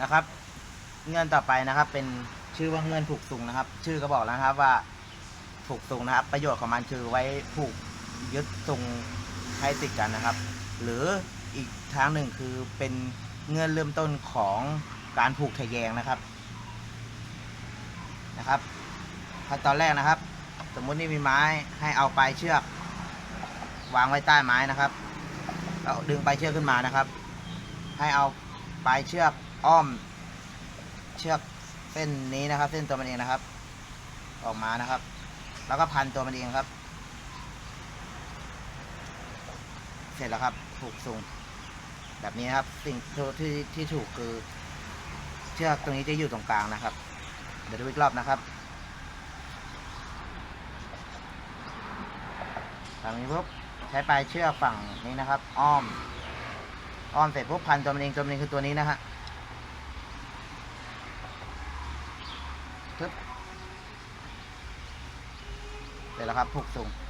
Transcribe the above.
นะครับ เงื่อนต่อไปนะครับ เป็นชื่อว่าเงื่อนผูกซุงนะครับ ชื่อก็บอกแล้วครับว่าผูกซุงนะครับ ประโยชน์ของมันคือไว้ผูกยึดซุงให้ติดกันนะครับ หรืออีกทางหนึ่งคือเป็นเงื่อนเริ่มต้นของการผูกทะแยงนะครับนะครับขั้นตอนแรกนะครับ สมมุตินี่มีไม้ให้เอาปลายเชือก วางไว้ใต้ไม้นะครับแล้วดึงปลายเชือกขึ้นมานะครับ ให้เอาปลายเชือก อ้อม เชือกเส้นนี้นะครับ เส้นตัวมันเองนะครับ ออกมานะครับ แล้วก็พันตัวมันเองครับ เสร็จแล้วครับ ผูกสูงแบบนี้นะครับ สิ่งที่ที่ถูกคือ เชือกตรงนี้จะอยู่ตรงกลางนะครับ เดี๋ยวดูอีกรอบนะครับฝั่งนี้ปุ๊บใช้ปลายเชือกฝั่งนี้นะครับ อ้อม อ้อมเสร็จปุ๊บพันตัวมันเองตัวมันเองคือตัวนี้นะฮะ ทึบเสร็จแล้วครับผูกสูง